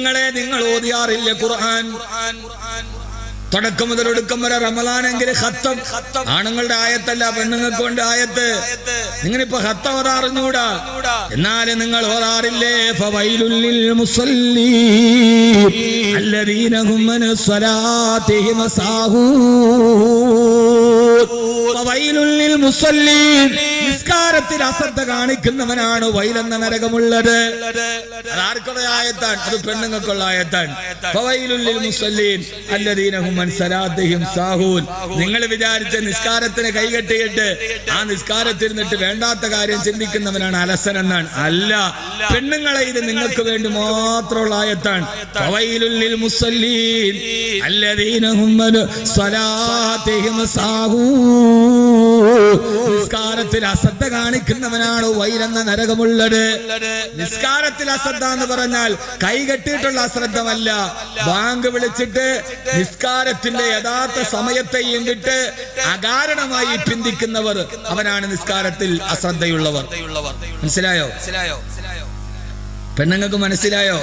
നിങ്ങളെ നിങ്ങൾ ഓതിയാറില്ല ഖുർആൻ. തുടക്കം മുതൽ ഒടുക്കം വരെ റമലാനെങ്കിൽ ഹത്തം ആണുങ്ങളുടെ ആയത്തല്ല പെണ്ണുങ്ങൾക്ക് കൊണ്ട് ആയത്ത്. നിങ്ങളിപ്പോ ഹത്ത ഓതാറിഞ്ഞൂടാ? എന്നാലും നിങ്ങൾ ഓതാറില്ലേ? നിസ്കാരത്തിൽ അശ്രദ്ധ കാണിക്കുന്നവനാണ് വൈലെന്ന നരകമുള്ളത്. അത് പെണ്ണുങ്ങൾക്കുള്ള സാഹൂൻ. നിങ്ങൾ വിചാരിച്ച നിസ്കാരത്തിന് കൈകെട്ടിയിട്ട് ആ നിസ്കാരത്തിൽ നിന്നിട്ട് വേണ്ടാത്ത കാര്യം ചിന്തിക്കുന്നവനാണ് അലസൻ എന്നാണ്. അല്ല പെണ്ണുങ്ങളെ ഇത് നിങ്ങൾക്ക് വേണ്ടി മാത്രമുള്ള ആയത്താണ് അല്ലദീനഹും സാഹൂൻ. നിസ്കാരത്തിൽ അശ്രദ്ധ കാണിക്കുന്നവനാണ് വൈരെന്ന നരകമുള്ളത്. നിസ്കാരത്തിൽ അശ്രദ്ധ എന്ന് പറഞ്ഞാൽ കൈകെട്ടിയിട്ടുള്ള അശ്രദ്ധമല്ല. ബാങ്ക് വിളിച്ചിട്ട് നിസ്കാരത്തിന്റെ യഥാർത്ഥ സമയത്തെ ഇണ്ടിട്ട് അകാരണമായി പിന്തിക്കുന്നവർ അവനാണ് നിസ്കാരത്തിൽ അശ്രദ്ധയുള്ളവർ. മനസ്സിലായോ മനസ്സിലായോ? പെണ്ണുങ്ങൾക്ക് മനസ്സിലായോ?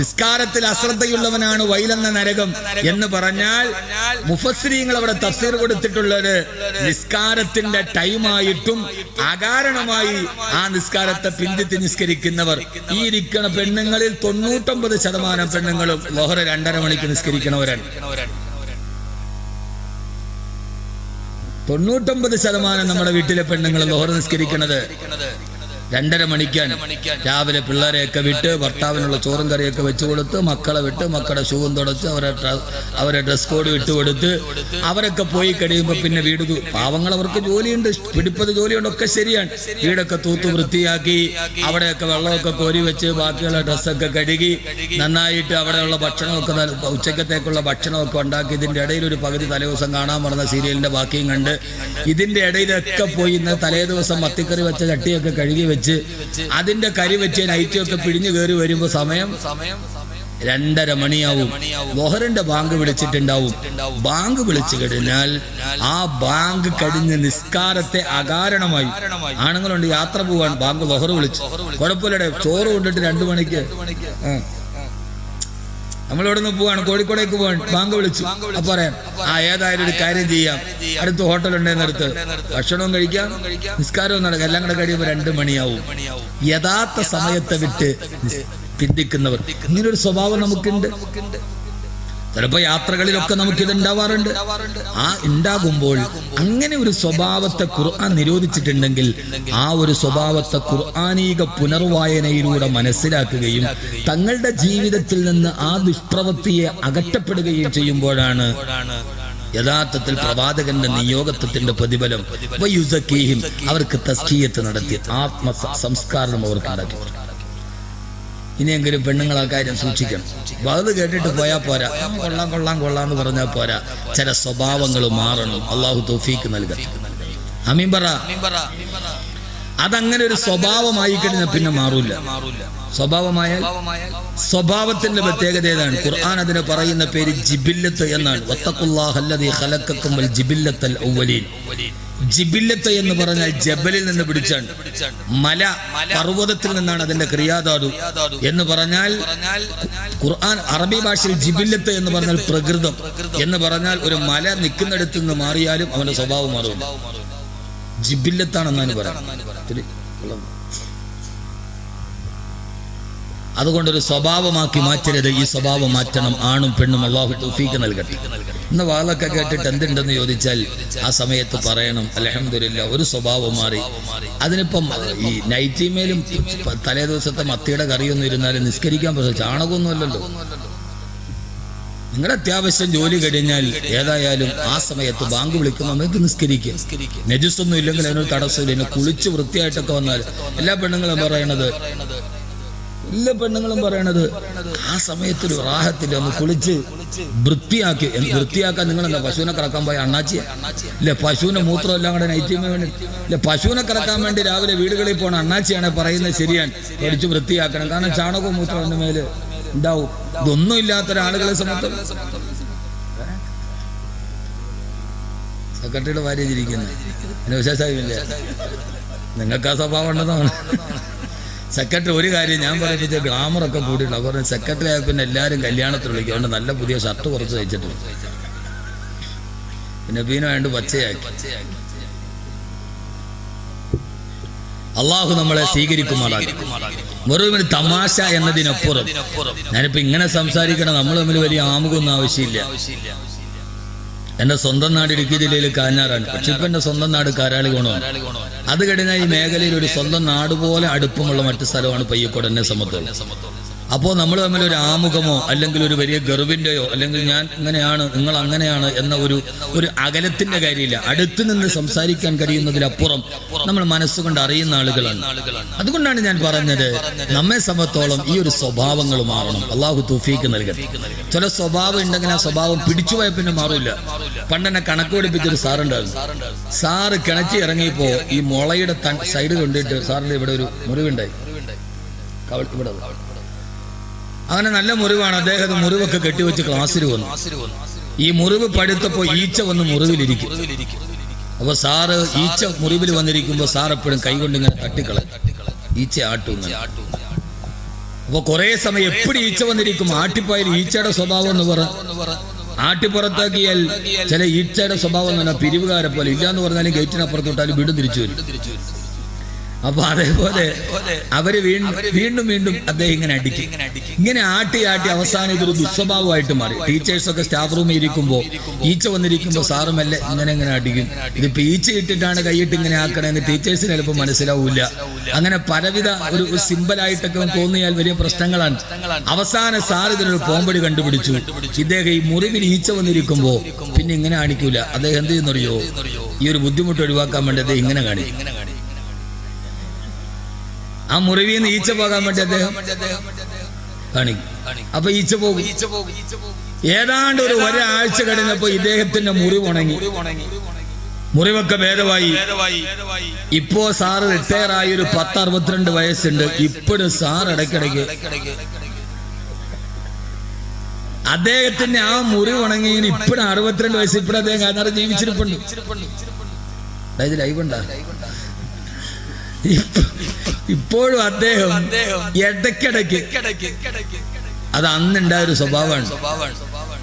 നിസ്കാരത്തിൽ അശ്രദ്ധയുള്ളവനാണ് വൈലെന്ന നരകം എന്ന് പറഞ്ഞാൽ മുഫസ്രീങ്ങൾ അവിടെ തഫ്സീർ കൊടുത്തിട്ടുള്ളത് നിസ്കാരത്തിന്റെ ടൈമായിട്ടും അകാരണമായി ആ നിസ്കാരത്തെ പിന്തിത്തി നിസ്കരിക്കുന്നവർ. ഈ ഇരിക്കണ പെണ്ണുങ്ങളിൽ തൊണ്ണൂറ്റൊമ്പത് ശതമാനം പെണ്ണുങ്ങളും ലോഹറ രണ്ടര മണിക്ക് നിസ്കരിക്കണവരാണ്. തൊണ്ണൂറ്റൊമ്പത് ശതമാനം നമ്മുടെ വീട്ടിലെ പെണ്ണുങ്ങൾ ലോഹർ നിസ്കരിക്കുന്നത് രണ്ടര മണിക്കാൻ രാവിലെ പിള്ളേരെയൊക്കെ വിട്ട് ഭർത്താവിനുള്ള ചോറും കറിയൊക്കെ വെച്ചു കൊടുത്ത് മക്കളെ വിട്ട് മക്കളുടെ ഷൂവും തുടച്ച് അവരെ അവരെ ഡ്രസ് കോഡ് വിട്ട് കൊടുത്ത് അവരൊക്കെ പോയി കഴിയുമ്പോൾ പിന്നെ വീട് പാവങ്ങൾ അവർക്ക് ജോലിയുണ്ട്. പിടിപ്പത് ജോലിയുണ്ട്. ഒക്കെ ശരിയാണ്. വീടൊക്കെ തൂത്ത് വൃത്തിയാക്കി അവിടെയൊക്കെ വെള്ളമൊക്കെ കോരി വെച്ച് ബാക്കിയുള്ള ഡ്രസ്സൊക്കെ കഴുകി നന്നായിട്ട് അവിടെയുള്ള ഭക്ഷണമൊക്കെ ഉച്ചക്കത്തേക്കുള്ള ഭക്ഷണമൊക്കെ ഉണ്ടാക്കി ഇതിന്റെ ഇടയിൽ ഒരു പകുതി തലേദിവസം കാണാൻ പറഞ്ഞ സീരിയലിന്റെ ബാക്കിയും കണ്ട് ഇതിന്റെ ഇടയിലൊക്കെ പോയി ഇന്ന് തലേ ദിവസം മത്തിക്കറി വെച്ച ചട്ടിയൊക്കെ കഴുകി വെച്ച് അതിന്റെ കരി വെച്ച് നൈറ്റൊക്കെ പിഴിഞ്ഞു കയറി വരുമ്പോ സമയം രണ്ടര മണിയാവും. ലോഹറിന്റെ ബാങ്ക് വിളിച്ചിട്ടുണ്ടാവും. ബാങ്ക് വിളിച്ചു കഴിഞ്ഞാൽ ആ ബാങ്ക് കഴിഞ്ഞ് നിസ്കാരത്തെ അകാരണമായി. ആണുങ്ങളുണ്ട് യാത്ര പോവാൻ. ബാങ്ക് ലോഹർ വിളിച്ചു. കുഴപ്പമില്ലടെ. ചോറ് കൊണ്ടിട്ട് രണ്ടു മണിക്ക്. ആ. നമ്മളിവിടെ നിന്ന് പോവാണ്. കോഴിക്കോടേക്ക് പോവാൻ ബാങ്ക് വിളിച്ചു. അപ്പൊ പറയാം ആ ഏതായാലും ഒരു കാര്യം ചെയ്യാം. അടുത്ത് ഹോട്ടൽ ഉണ്ടെന്ന് അടുത്ത് ഭക്ഷണവും കഴിക്കാം. നിസ്കാരവും നടക്കാം. എല്ലാം കൂടെ കഴിയുമ്പോൾ രണ്ട് മണിയാവും. യഥാർത്ഥ സമയത്തെ വിട്ട് ചിന്തിക്കുന്നവർ പിന്തിക്കുന്നവർ. ഇങ്ങനൊരു സ്വഭാവം നമുക്കുണ്ട്. ചിലപ്പോ യാത്രകളിലൊക്കെ നമുക്ക് ഇത് ഉണ്ടാവാറുണ്ട് ആ ഉണ്ടാകുമ്പോൾ അങ്ങനെ ഒരു സ്വഭാവത്തെ ഖുർആൻ നിരോധിച്ചിട്ടുണ്ടെങ്കിൽ ആ ഒരു സ്വഭാവത്തെ ഖുർആാനീക പുനർവായനയിലൂടെ മനസ്സിലാക്കുകയും തങ്ങളുടെ ജീവിതത്തിൽ നിന്ന് ആ ദുഷ്പ്രവൃത്തിയെ അകറ്റപ്പെടുകയും ചെയ്യുമ്പോഴാണ് യഥാർത്ഥത്തിൽ പ്രവാചകന്റെ നിയോഗത്വത്തിന്റെ പ്രതിഫലം. അവർക്ക് തസ്കീയത്ത് നടത്തി ആത്മ സംസ്കാരം അവർക്ക് ഉണ്ടാക്കി. ഇനിയെങ്കിലും പെണ്ണുങ്ങളെ കാര്യം സൂക്ഷിക്കണം അത് കേട്ടിട്ട് പോയാൽ പോരാ. കൊള്ളാം കൊള്ളാം കൊള്ളാം എന്ന് പറഞ്ഞാൽ പോരാ. ചില സ്വഭാവങ്ങൾ മാറണം. അള്ളാഹു തോഫീക്ക് നൽകട്ടെ. അമീൻ പറ. അതങ്ങനെ ഒരു സ്വഭാവമായി കഴിഞ്ഞാൽ പിന്നെ മാറൂല. സ്വഭാവമായ സ്വഭാവത്തിന്റെ പ്രത്യേകത ഏതാണ്? ഖുർആൻ അതിന് പറയുന്ന പേര് ജിബില്ലത്ത് എന്നാണ്. ജിബില്ലത്ത് എന്ന് പറഞ്ഞാൽ ജബലിൽ നിന്ന് പിടിച്ചാണ് മല പർവതത്തിൽ നിന്നാണ് അതിന്റെ ക്രിയാധാതു എന്ന് പറഞ്ഞാൽ ഖുർആൻ അറബി ഭാഷയിൽ ജിബില്ലത്ത് എന്ന് പറഞ്ഞാൽ പ്രകൃതം എന്ന് പറഞ്ഞാൽ ഒരു മല നിൽക്കുന്നിടത്ത് നിന്ന് മാറിയാലും അവന്റെ സ്വഭാവം മാറും. ജിബില്ലത്താണെന്നാണ് പറയുന്നത്. അതുകൊണ്ടൊരു സ്വഭാവമാക്കി മാറ്റരുത്. ഈ സ്വഭാവം മാറ്റണം. ആണും പെണ്ണും അള്ളാഹു തൗഫീക്ക് നൽകട്ടെ. ഇന്ന് വാളൊക്കെ കേട്ടിട്ട് എന്തുണ്ടെന്ന് ചോദിച്ചാൽ ആ സമയത്ത് പറയണം അലഹമില്ല ഒരു സ്വഭാവം മാറി. അതിനിപ്പം ഈ നൈറ്റിമേലും തലേ ദിവസത്തെ മത്തിയുടെ കറിയൊന്നും ഇരുന്നാലും നിസ്കരിക്കാൻ പറ്റും ചാണകമൊന്നുമല്ലല്ലോ നിങ്ങളുടെ അത്യാവശ്യം ജോലി കഴിഞ്ഞാൽ ഏതായാലും ആ സമയത്ത് ബാങ്ക് വിളിക്കുന്ന സമയത്ത് നിസ്കരിക്കുക നെജസ് ഒന്നും ഇല്ലെങ്കിൽ അതിനൊരു തടസ്സമില്ല കുളിച്ച് വൃത്തിയായിട്ടൊക്കെ വന്നാൽ എല്ലാ പെണ്ണുങ്ങളും പറയണത് എല്ലാ പെണ്ണുങ്ങളും പറയണത് ആ സമയത്ത് ഒരു വിവാഹത്തിൽ ഒന്ന് കുളിച്ച് വൃത്തിയാക്കി. വൃത്തിയാക്കാൻ നിങ്ങൾ എന്താ പശുവിനെ കറക്കാൻ പോയ അണ്ണാച്ചിയ? ഇല്ല പശുവിന്റെ മൂത്രം എല്ലാം കൂടെ നൈറ്റിമേ വേണ്ടി ഇല്ല പശുവിനെ കറക്കാൻ വേണ്ടി രാവിലെ വീടുകളിൽ പോണ അണ്ണാച്ചിയാണ് പറയുന്നത് ശരിയാണ്. പഠിച്ച് വൃത്തിയാക്കണം. കാരണം ചാണകവും മൂത്രം എന്റെ മേൽ ഉണ്ടാവും. ഇതൊന്നും ഇല്ലാത്ത ഒരാളുകളെ സമത്വം. സെക്രട്ടറിയുടെ ഭാര്യ ചിരിക്കുന്നത് നിങ്ങൾക്ക് ആ സ്വഭാവം ഉണ്ടെന്നാണ്. സെക്രട്ടറി ഒരു കാര്യം ഞാൻ പറയിപ്പിച്ച ഗ്ലാമറൊക്കെ കൂടിയിട്ടുണ്ട്. അപ്പോൾ പറഞ്ഞു സെക്രട്ടറി ആയ പിന്നെ എല്ലാവരും കല്യാണത്തിൽ വിളിക്കും. അതുകൊണ്ട് നല്ല പുതിയ ഷർട്ട് കുറച്ച് തയ്ച്ചിട്ടുണ്ട്. പിന്നെ ബീന വേണ്ട പച്ചയാക്കി. അള്ളാഹു നമ്മളെ സ്വീകരിക്കുമാറാകും വെറും തമാശ എന്നതിനപ്പുറം. ഞാനിപ്പോ ഇങ്ങനെ സംസാരിക്കണം നമ്മൾ തമ്മിൽ വലിയ ആമുഖമൊന്നും ആവശ്യമില്ല. എന്റെ സ്വന്തം നാട് ഇടുക്കി ജില്ലയിൽ കാഞ്ഞാറാണ്. പക്ഷെ ഇപ്പൊ എന്റെ സ്വന്തം നാട് കാരാളികോണമാണ് അത് കഴിഞ്ഞാൽ ഈ മേഖലയിൽ ഒരു സ്വന്തം നാട് പോലെ അടുപ്പമുള്ള മറ്റു സ്ഥലമാണ് പയ്യക്കോട് എന്നെ സംബന്ധിച്ചോളം. അപ്പോൾ നമ്മൾ തമ്മിൽ ഒരു ആമുഖമോ അല്ലെങ്കിൽ ഒരു വലിയ ഗർവിന്റെയോ അല്ലെങ്കിൽ ഞാൻ ഇങ്ങനെയാണ് നിങ്ങൾ അങ്ങനെയാണ് എന്ന ഒരു ഒരു അകലത്തിന്റെ കാര്യമില്ല. അടുത്തു നിന്ന് സംസാരിക്കാൻ കഴിയുന്നതിലപ്പുറം നമ്മൾ മനസ്സുകൊണ്ട് അറിയുന്ന ആളുകളാണ്. അതുകൊണ്ടാണ് ഞാൻ പറഞ്ഞത് നമ്മെ സംബന്ധിച്ചോളം ഈ ഒരു സ്വഭാവങ്ങൾ മാറണം. അള്ളാഹു തൂഫീക്ക് നൽകട്ടെ. ചില സ്വഭാവം ഉണ്ടെങ്കിൽ ആ സ്വഭാവം പിടിച്ചുപോയ പിന്നെ മാറില്ല പണ്ടെന്നെ കണക്ക് പഠിപ്പിച്ചൊരു സാറുണ്ടായിരുന്നു. സാറ് കിണച്ചി ഇറങ്ങിയപ്പോ ഈ മുളയുടെ സൈഡ് കൊണ്ടിട്ട് സാറിന്റെ ഇവിടെ ഒരു മുറിവുണ്ടായി. ഇവിടെ. അങ്ങനെ നല്ല മുറിവാണ്. അദ്ദേഹം മുറിവൊക്കെ കെട്ടിവെച്ച് ക്ലാസ്സിൽ വന്നു. ഈ മുറിവ് പഠിത്തപ്പോ ഈച്ച വന്ന് മുറിവിലിരിക്കും. അപ്പൊ സാറ് ഈച്ച മുറിവിൽ വന്നിരിക്കുമ്പോ സാർ എപ്പോഴും കൈകൊണ്ട് ഇങ്ങനെ തട്ടിക്കള ഈച്ച ആട്ടും അപ്പൊ കുറെ സമയം എപ്പോഴും ഈച്ച വന്നിരിക്കും. ആട്ടിപ്പായാലും ഈച്ചയുടെ സ്വഭാവം എന്ന് പറ ആട്ടിപ്പുറത്താക്കിയാൽ ചില ഈച്ചയുടെ സ്വഭാവം എന്ന് പറഞ്ഞാൽ പിരിവുകാരെ പോലെ ഇല്ലാന്ന് പറഞ്ഞാലും ഗേറ്റിനപ്പുറത്തോട്ടാലും വീണ്ടും തിരിച്ചു വരും. അപ്പൊ അതേപോലെ അവർ വീണ്ടും വീണ്ടും വീണ്ടും അദ്ദേഹം ഇങ്ങനെ അടിക്കും. ഇങ്ങനെ ആട്ടി ആട്ടി അവസാനം ഇതൊരു ദുസ്വഭാവമായിട്ട് മാറി. ടീച്ചേഴ്സ് ഒക്കെ സ്റ്റാഫ് റൂമിൽ ഇരിക്കുമ്പോൾ ഈച്ച വന്നിരിക്കുമ്പോൾ സാറ് മെല്ലെ ഇങ്ങനെ ഇങ്ങനെ അടിക്കും. ഇതിപ്പോ ഈച്ച ഇട്ടിട്ടാണ് കൈയിട്ട് ഇങ്ങനെ ആക്കണമെന്ന് ടീച്ചേഴ്സിന് ചിലപ്പോൾ മനസ്സിലാവൂല. അങ്ങനെ പലവിധ ഒരു സിമ്പിളായിട്ടൊക്കെ തോന്നിയാൽ വലിയ പ്രശ്നങ്ങളാണ്. അവസാന സാർ ഇതിനൊരു പോമ്പടി കണ്ടുപിടിച്ചു. ഇദ്ദേഹം ഈ മുറിവിൽ ഈച്ച വന്നിരിക്കുമ്പോ പിന്നെ ഇങ്ങനെ കാണിക്കൂല അദ്ദേഹം എന്ത് ചെയ്യുന്നറിയോ? ഈ ഒരു ബുദ്ധിമുട്ട് ഒഴിവാക്കാൻ വേണ്ടി അദ്ദേഹം ഇങ്ങനെ കാണിക്കും. ആ മുറിവിൽ നിന്ന് ഈച്ച പോകാൻ വേണ്ടി അദ്ദേഹം കാണിക്കും. അപ്പൊ ഈച്ച പോകും. ഏതാണ്ട് ഒരു ഒരാഴ്ച കഴിഞ്ഞപ്പോ ഇദ്ദേഹത്തിന്റെ മുറിവ് ഉണങ്ങി. മുറിവൊക്കെ ഭേദമായി. ഇപ്പോ സാറ് റിട്ടയർ ആയി ഒരു പത്ത് അറുപത്തിരണ്ട് വയസ്സുണ്ട്. ഇപ്പോഴും സാർ ഇടയ്ക്കിടയ്ക്ക് അദ്ദേഹത്തിന്റെ ആ മുറിവ് ഉണങ്ങിയതിന് ഇപ്പോഴും അറുപത്തിരണ്ട് വയസ്സ് ഇപ്പോഴും അദ്ദേഹം കാരണം ജീവിച്ചിരിപ്പുണ്ട്. അതായത് ലൈവ് ഉണ്ടാ? ഇപ്പോഴും അദ്ദേഹം ഇടയ്ക്കിടയ്ക്ക് അത് അന്നുണ്ടായ ഒരു സ്വഭാവമാണ്.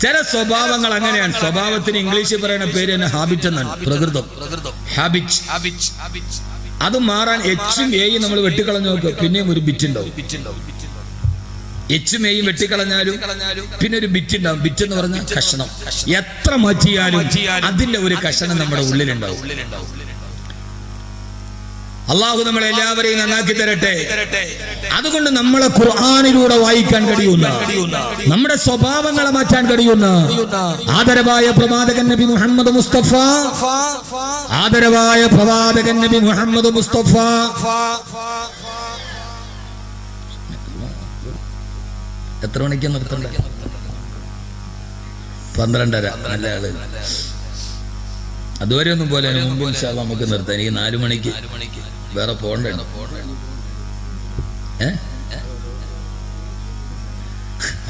ചില സ്വഭാവങ്ങൾ അങ്ങനെയാണ്. സ്വഭാവത്തിന് ഇംഗ്ലീഷിൽ പറയുന്ന പേര് തന്നെ ഹാബിറ്റ് എന്നാണ്. പ്രകൃതം. ഹാബിറ്റ് അത് മാറാൻ എച്ചും എയും നമ്മൾ വെട്ടിക്കളഞ്ഞു നോക്കുക. പിന്നെയും ഒരു ബിറ്റ് ഉണ്ടാവും. എച്ചും എയും വെട്ടിക്കളഞ്ഞാലും പിന്നെ ഒരു ബിറ്റ് ഉണ്ടാവും. ബിറ്റ് എന്ന് പറഞ്ഞാൽ കഷണം. എത്ര മാറ്റിയാലും അതിന്റെ ഒരു കഷണം നമ്മുടെ ഉള്ളിലുണ്ടാവും. അള്ളാഹു നമ്മളെ എല്ലാവരെയും നന്നാക്കി തരട്ടെ. അതുകൊണ്ട് നമ്മളെ ഖുർആാനിലൂടെ വായിക്കാൻ കഴിയുന്ന നമ്മുടെ സ്വഭാവങ്ങളെ മാറ്റാൻ കഴിയുന്ന ആദരവായ പ്രവാചകൻ നബി മുഹമ്മദ് മുസ്തഫ ആദരവായ പ്രവാചകൻ നബി മുഹമ്മദ് മുസ്തഫ. എത്ര മണിക്ക് നിർത്തണ്ട പന്ത്രണ്ടര. നല്ല ആൾ. അതുവരെ ഒന്നും പോലെ മുമ്പ് നമുക്ക് നിർത്താം. എനിക്ക് നാലു മണിക്ക്. വേറെ പോകണ്ടേ? ഏ?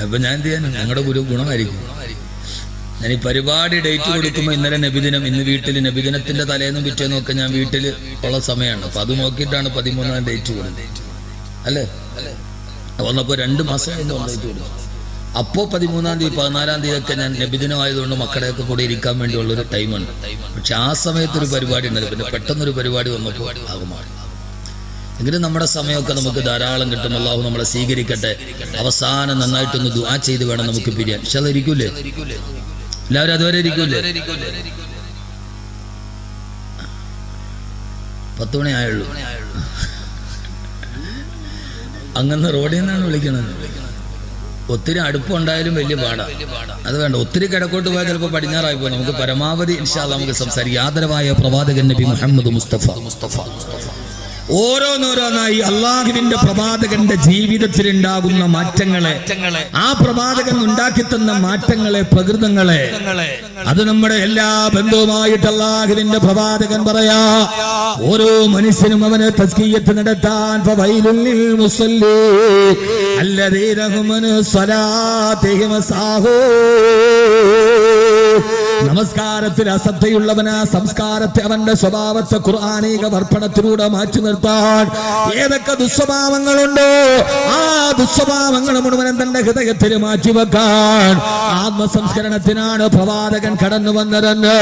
അപ്പൊ ഞാൻ എന്ത് ചെയ്യാനും ഞങ്ങളുടെ ഗുരു ഗുണമായിരിക്കും. ഞാൻ ഈ പരിപാടി ഡേറ്റ് കൊടുക്കുമ്പോൾ ഇന്നലെ നബിദിനം ഇന്ന് വീട്ടിൽ നബിദിനത്തിന്റെ തലേന്നും പിറ്റേന്നും ഒക്കെ ഞാൻ വീട്ടിൽ ഉള്ള സമയമാണ്. അപ്പൊ അത് നോക്കിയിട്ടാണ് പതിമൂന്നാം ഡേറ്റ് കൊടുത്തത് അല്ലേ? വന്നപ്പോ രണ്ട് മാസം ഡേറ്റ് അപ്പോ പതിമൂന്നാം തീയതി പതിനാലാം തീയതി ഒക്കെ ഞാൻ നബിദിനമായതുകൊണ്ട് മക്കളെയൊക്കെ കൂടെ ഇരിക്കാൻ വേണ്ടിയുള്ളൊരു ടൈമുണ്ട് പക്ഷെ ആ സമയത്തൊരു പരിപാടി ഉണ്ടായിരുന്നു. പിന്നെ പെട്ടെന്നൊരു പരിപാടി വന്നപ്പോൾ ആകെ മാറി. എങ്കിലും നമ്മുടെ സമയമൊക്കെ നമുക്ക് ധാരാളം കിട്ടും. അള്ളാഹു നമ്മളെ സ്വീകരിക്കട്ടെ. അവസാനം നന്നായിട്ടൊന്ന് ദുആ ചെയ്ത് വേണം നമുക്ക് പിരിയാൻ. പക്ഷെ അതിരിക്കൂലേ എല്ലാവരും അതുവരെ ഇരിക്കൂലേ? പത്ത് മണി ആയുള്ളൂ. അങ്ങനെ റോഡിൽ നിന്നാണ് വിളിക്കുന്നത്. ഒത്തിരി അടുപ്പുണ്ടായാലും വലിയ പാടാ. അത് വേണ്ട ഒത്തിരി കിടക്കോട്ട് പോയാൽ ചിലപ്പോൾ പടിഞ്ഞാറായി പോകും നമുക്ക് പരമാവധി ഇൻഷാല്ല നമുക്ക് സംസാരിക്കാം. ആദരവായ പ്രവാചകൻ നബി മുഹമ്മദ് മുസ്തഫ മുസ്തഫ മുസ്തഫ. ഓരോന്നോരോന്നായി അള്ളാഹുവിന്റെ പ്രവാചകന്റെ ജീവിതത്തിൽ ഉണ്ടാകുന്ന മാറ്റങ്ങളെ ആ പ്രവാചകൻ ഉണ്ടാക്കി തന്ന മാറ്റങ്ങളെ പ്രകൃതങ്ങളെ അത് നമ്മുടെ എല്ലാ ബന്ധവുമായിട്ട് അള്ളാഹുവിന്റെ പ്രവാചകൻ പറയാ ഓരോ മനുഷ്യനും അവനെ തസ്കീയത്ത് നടത്താൻ അൻ സ്വലാത്തിഹിം സാഹൂ. നമസ്കാരത്തിൽ അശ്രദ്ധയുള്ളവനാ സംസ്കാരത്തെ അവന്റെ സ്വഭാവത്തെ ഖുർആാനിക വർപ്പണത്തിലൂടെ മാറ്റി നിർത്താൻ ഏതൊക്കെ ദുസ്വഭാവങ്ങളുണ്ടോ ആ ദുസ്വഭാവങ്ങൾ മുഴുവനും തന്റെ ഹൃദയത്തിൽ മാറ്റിവെക്കാൻ ആത്മസംസ്കരണത്തിനാണ് പ്രവാചകൻ കടന്നു വന്നതെന്ന്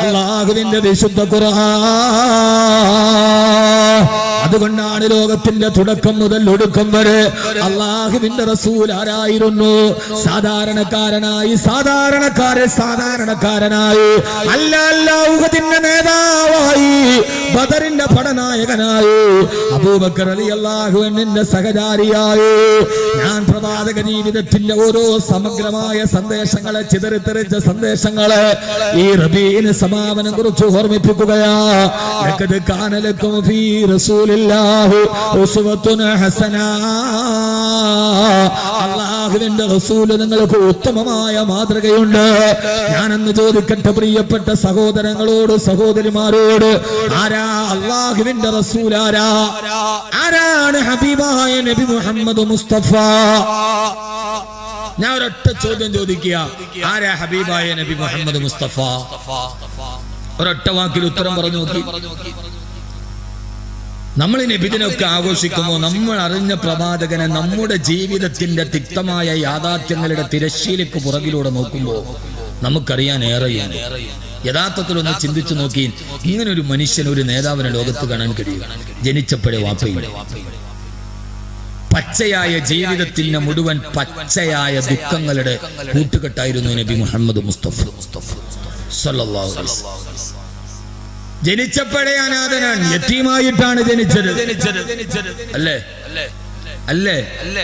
അള്ളാഹുവിന്റെ വിശുദ്ധ ഖുർആൻ. അതുകൊണ്ടാണ് ലോകത്തിന്റെ തുടക്കം മുതൽ ഒടുക്കം വരെ അള്ളാഹുവിന്റെ റസൂൽ ആരായിരുന്നു? സാധാരണക്കാരനായി സാധാരണക്കാരെ സാധാരണക്കാരനായി. അല്ല അല്ലാഹുവിന്റെ നേതാവായി. ബദറിന്റെ പടനായകനായി അബൂബക്കർ അലി അള്ളാഹുവിന്റെ സഹചാരിയായി. ഞാൻ പ്രവാചക ജീവിതത്തിന്റെ ഓരോ സമഗ്രമായ സന്ദേശങ്ങളെ ചിതറിത്തെറിച്ച സന്ദേശങ്ങളെ ഈ റബീന് സമാപനം കുറിച്ച് ഓർമ്മിപ്പിക്കുകയാ. ലഖദ് കാന ലക്കും ഫീ റസൂലില്ലാഹി ഉസ്വത്തുൻ ഹസന. അള്ളാഹുവിന്റെ റസൂൽ നിങ്ങൾക്ക് ഉത്തമമായ മാതൃകയുണ്ട്. ഞാനെന്ന് ചോദിക്കട്ടെ പ്രിയപ്പെട്ട സഹോദരങ്ങളോട് സഹോദരിമാരോട് ആരാ അള്ളാഹുവിന്റെ റസൂൽ ആരാ? ആരാണ് ഹബീബായ നബി മുഹമ്മദ് മുസ്തഫ? ഞാൻ ഒരൊറ്റ ചോദ്യം ചോദിക്കുക. ആരാ ഹബീബായ നബി മുഹമ്മദ് മുസ്തഫ? ഒരൊറ്റ വാക്കിൽ ഉത്തരം പറഞ്ഞു നോക്കി. നമ്മൾ നബിദിനൊക്കെ ആഘോഷിക്കുമ്പോൾ നമ്മൾ അറിഞ്ഞ പ്രവാചകനെ നമ്മുടെ ജീവിതത്തിന്റെ തിക്തമായ യാഥാർത്ഥ്യങ്ങളുടെ തിരശ്ശീലക്ക് പുറകിലൂടെ നോക്കുമ്പോൾ നമുക്കറിയാൻ ഏറെയാണ് യഥാർത്ഥത്തിൽ ഒന്ന് ചിന്തിച്ചു നോക്കി ഇങ്ങനെ ഒരു മനുഷ്യൻ ഒരു നേതാവിനെ ലോകത്ത് കാണാൻ കഴിയുക ജനിച്ചപ്പോഴേ വാപ്പയില്ല പച്ചയായ ജീവിതത്തിന്റെ മുഴുവൻ പച്ചയായ ദുഃഖങ്ങളുടെ കൂട്ടുകെട്ടായിരുന്നു നബി മുഹമ്മദ് മുസ്തഫ. ജനിച്ചപ്പോഴേ അനാഥനാണ്. യത്തീമായിട്ടാണ് ജനിച്ചത്. അല്ലേ? അല്ലേ?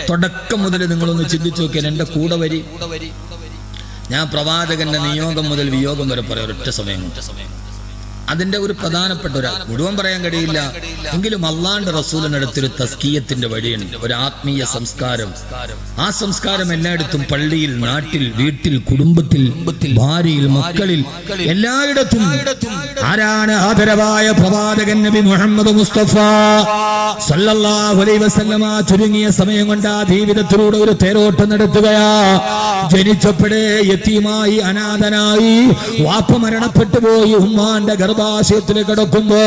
തുടക്കം മുതൽ നിങ്ങളൊന്ന് ചിന്തിച്ചു നോക്കിയാൽ എന്റെ കൂടെ വരി. ഞാൻ പ്രവാചകന്റെ നിയോഗം മുതൽ വിയോഗം വരെ പറയാം ഒരൊറ്റ സമയം കൊണ്ട്. അതിന്റെ ഒരു പ്രധാനപ്പെട്ട ഒരു മുഴുവൻ പറയാൻ കഴിയില്ല. എങ്കിലും അള്ളാന്റെ റസൂലിനടുത്തൊരു തസ്കീയത്തിന്റെ വഴിയുണ്ട്. ഒരു ആത്മീയ സംസ്കാരം. ആ സംസ്കാരം എല്ലായിടത്തും പള്ളിയിൽ നാട്ടിൽ വീട്ടിൽ കുടുംബത്തിൽ ഭാര്യയിൽ മക്കളിൽ എല്ലായിടത്തും ആരാണ് ആദരവായ പ്രവാചകൻ നബി മുഹമ്മദ് മുസ്തഫ? സല്ലല്ലാഹു അലൈഹി വസല്ലമ ചുരുങ്ങിയ സമയം കൊണ്ട് ആ ജീവിതത്തിലൂടെ ഒരു തേരോട്ടം നടത്തുകയാ. ജനിച്ചപ്പോഴേ യത്തീമായി അനാഥനായി വാപ്പ മരണപ്പെട്ടു പോയി ഉമ്മാന്റെ ഗർഭാശയത്തിൽ കിടക്കുമ്പോ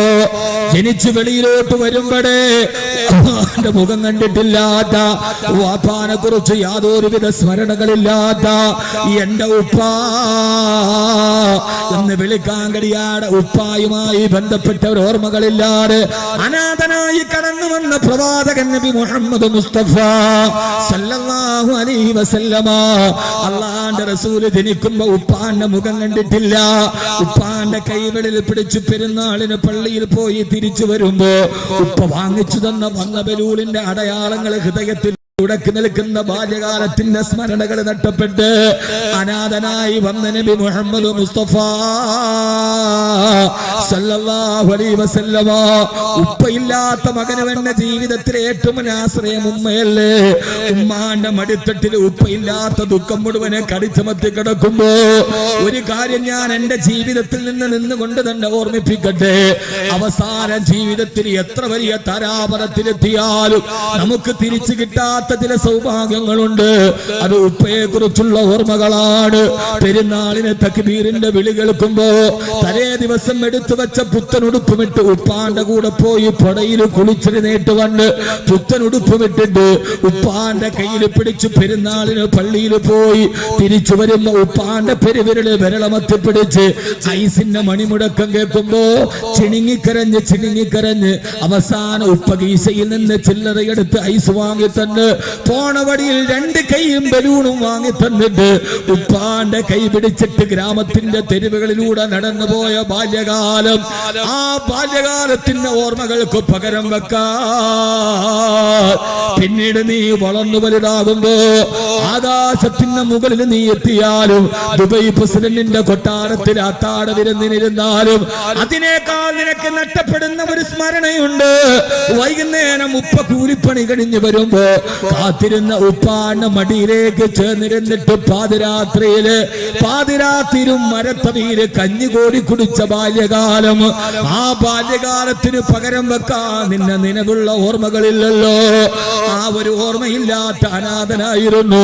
ജനിച്ച് വെളിയിലോട്ട് വരുമ്പോഴേ ഉമ്മാന്റെ മുഖം കണ്ടിട്ടില്ലാത്ത വാപ്പാനെ കുറിച്ച് യാതൊരുവിധ സ്മരണകളില്ലാത്ത എന്റെ ഉപ്പ എന്ന് വിളിക്കാൻ കഴിയാതെ ഉപ്പായുമായി ബന്ധപ്പെട്ട ഒരു ഓർമ്മകളില്ലാതെ അനാഥനായി കടന്നു വന്ന പ്രവാചകൻ നബി മുഹമ്മദ് മുസ്തഫ സല്ലല്ലാഹു അലൈഹി വസല്ലമ. അള്ളാന്റെ റസൂൽ ജനിക്കുമ്പോ ഉപ്പാന്റെ മുഖം കണ്ടിട്ടില്ല. ഉപ്പാന്റെ കൈകളിൽ പിടിച്ചു പെരുന്നാളിന് പള്ളിയിൽ പോയി തിരിച്ചു വരുമ്പോ ഉപ്പ വാങ്ങിച്ചു തന്ന വന്ന ബലൂളിന്റെ അടയാളങ്ങൾ ഹൃദയത്തിൽ ഉടക്കി നിൽക്കുന്ന ബാല്യകാലത്തിന്റെ സ്മരണകൾ നട്ടപ്പെട്ട് അനാഥനായി വന്ന നബി മുഹമ്മദ് മുസ്തഫ ഉപ്പയില്ലാത്ത മകന് വന്ന ജീവിതത്തിലെ ഏറ്റവും ആശ്രയം ഉമ്മയല്ലേ? ഉമ്മാന്റെ മടിത്തട്ടിൽ ഉപ്പയില്ലാത്ത ദുഃഖം മുഴുവനെ കടിച്ചമത്തി കിടക്കുമ്പോ ഒരു കാര്യം ഞാൻ എന്റെ ജീവിതത്തിൽ നിന്ന് നിന്നുകൊണ്ട് തന്നെ ഓർമ്മിപ്പിക്കട്ടെ. അവസാന ജീവിതത്തിൽ എത്ര വലിയ തരാപരത്തിലെത്തിയാലും നമുക്ക് തിരിച്ചു കിട്ടാത്ത ചില സൗഭാഗ്യങ്ങളുണ്ട്. അത് ഉപ്പയെ കുറിച്ചുള്ള ഓർമ്മകളാണ്. പെരുന്നാളിനെ തക്ബീറിന്റെ വിളി കേൾക്കുമ്പോ തലേ ദിവസം എടുത്തു വെച്ച പുത്തൻ ഉടുപ്പുമിട്ട് ഉപ്പാന്റെ കൂടെ പോയി പടയിൽ കുളിച്ചിരുന്നേറ്റ് വന്ന് പുത്തൻ ഉടുപ്പുമിട്ടിട്ട് ഉപ്പാന്റെ കയ്യിൽ പിടിച്ചു പെരുന്നാളിന് പള്ളിയിൽ പോയി തിരിച്ചു വരുമ്പോ ഉപ്പാന്റെ പെരുവിരൽ വിരളമത്തി പിടിച്ച് ഐസിന്റെ മണിമുടക്കം കേൾക്കുമ്പോ ചിണുങ്ങിക്കരഞ്ഞ് ചിണുങ്ങിക്കരഞ്ഞ് അവസാന ഉപ്പ ഗീസയിൽ നിന്ന് ചില്ലറയെടുത്ത് ഐസ് വാങ്ങി തന്ന് പോണ വഴിയിൽ രണ്ട് കൈയും ബലൂണും വാങ്ങി തന്നിട്ട് ഉപ്പാന്റെ കൈ പിടിച്ചിട്ട് ഗ്രാമത്തിന്റെ തെരുവുകളിലൂടെ നടന്നു പോയ ബാല്യകാലം. ആ ബാല്യകാലത്തിന്റെ ഓർമ്മകൾക്ക് പകരം വെക്കാ. പിന്നീട് നീ വളർന്നു വലുതാകുമ്പോ ആകാശത്തിന്റെ മുകളിൽ നീ എത്തിയാലും ദുബൈ പ്രസിഡന്റിന്റെ കൊട്ടാരത്തിൽ അത്താട വിരുന്നിരുന്നാലും അതിനേക്കാൾ നിനക്ക് നഷ്ടപ്പെടുന്ന ഒരു സ്മരണയുണ്ട്. വൈകുന്നേരം ഉപ്പ കൂലിപ്പണി കഴിഞ്ഞു വരുമ്പോ കാത്തിരുന്ന ഉപ്പാണ് മടിയിലേക്ക് ചേർന്നിരുന്നിട്ട് പാതിരാത്രിയിൽ പാതിരാത്തിരും മരത്തവിയിൽ കഞ്ഞി കോരി കുടിച്ച ബാല്യകാലം. ആ ബാല്യകാലത്തിന് പകരം വെക്കാൻ നിന്നെ നിലവുള്ള ഓർമ്മകളില്ലല്ലോ. ആ ഒരു ഓർമ്മയില്ലാത്ത അനാഥനായിരുന്നു.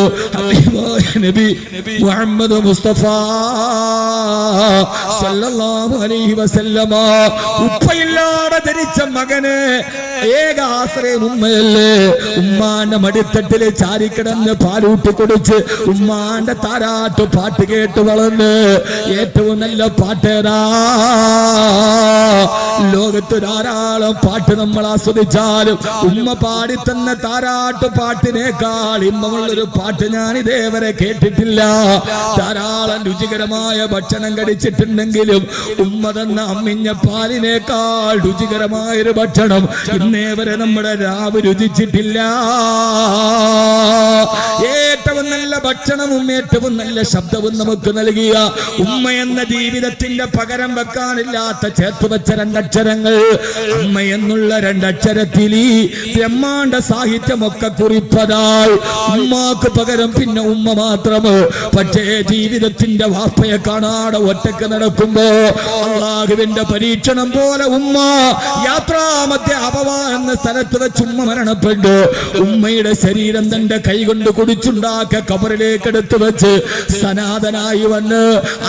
നബി മുഹമ്മദ് മുസ്തഫ ഉപ്പയില്ലാതെ ധരിച്ച മകന് ഏക ആശ്രയം ഉമ്മയല്ലേ? ഉമ്മാന്റെ മടിത്തട്ടിൽ ചാരിക്കിടന്ന് പാലൂട്ടി കുടിച്ച് ഉമ്മാന്റെ താരാട്ട് പാട്ട് കേട്ട് വളർന്ന് ഏറ്റവും നല്ല പാട്ടേതാ. ലോകത്ത് ധാരാളം പാട്ട് നമ്മൾ ആസ്വദിച്ചാലും ഉമ്മ പാടിത്തന്ന താരാട്ട് പാട്ടിനേക്കാൾ ഇമ്മുള്ളൊരു പാട്ട് ഞാൻ ഇതേവരെ കേട്ടിട്ടില്ല. ധാരാളം രുചികരമായ ഭക്ഷണം കഴിച്ചിട്ടുണ്ടെങ്കിലും ഉമ്മ തന്ന അമ്മിഞ്ഞ പാലിനേക്കാൾ രുചികരമായൊരു ഭക്ഷണം ഇന്നേ വരെ നമ്മുടെ രാവ് രുചിച്ചിട്ടില്ല. ഏറ്റവും നല്ല ഭക്ഷണവും ഏറ്റവും നല്ല ശബ്ദവും നമുക്ക് നൽകിയ ഉമ്മ എന്ന ജീവിതത്തിന്റെ പകരം വെക്കാനില്ലാത്ത ചേർത്തുവച്ച രണ്ടക്ഷരങ്ങൾ. അമ്മ എന്നുള്ള രണ്ടക്ഷരത്തിൽ ഈ ബ്രഹ്മാണ്ട സാഹിത്യമൊക്കെ കുറിപ്പതാൾ ഉമ്മാക്ക് പകരം പിന്നെ ഉമ്മ മാത്രം പക്ഷേ ജീവിതത്തിന്റെ വാപ്പയെ കാണാതെ ഒറ്റയ്ക്ക് നടക്കുമ്പോ അള്ളാഹുവിന്റെ പരീക്ഷണം പോലെ ഉമ്മ യാത്രാമധ്യ അപവ എന്ന സ്ഥലത്ത് ചുമ്മ മരണപ്പെട്ടു. ഉമ്മയുടെ ശരീരം തന്റെ കൈകൊണ്ട് കുടിച്ചുണ്ടാക്ക കബറിലേക്ക് എടുത്തു വെച്ച് സനാതനായി വന്ന്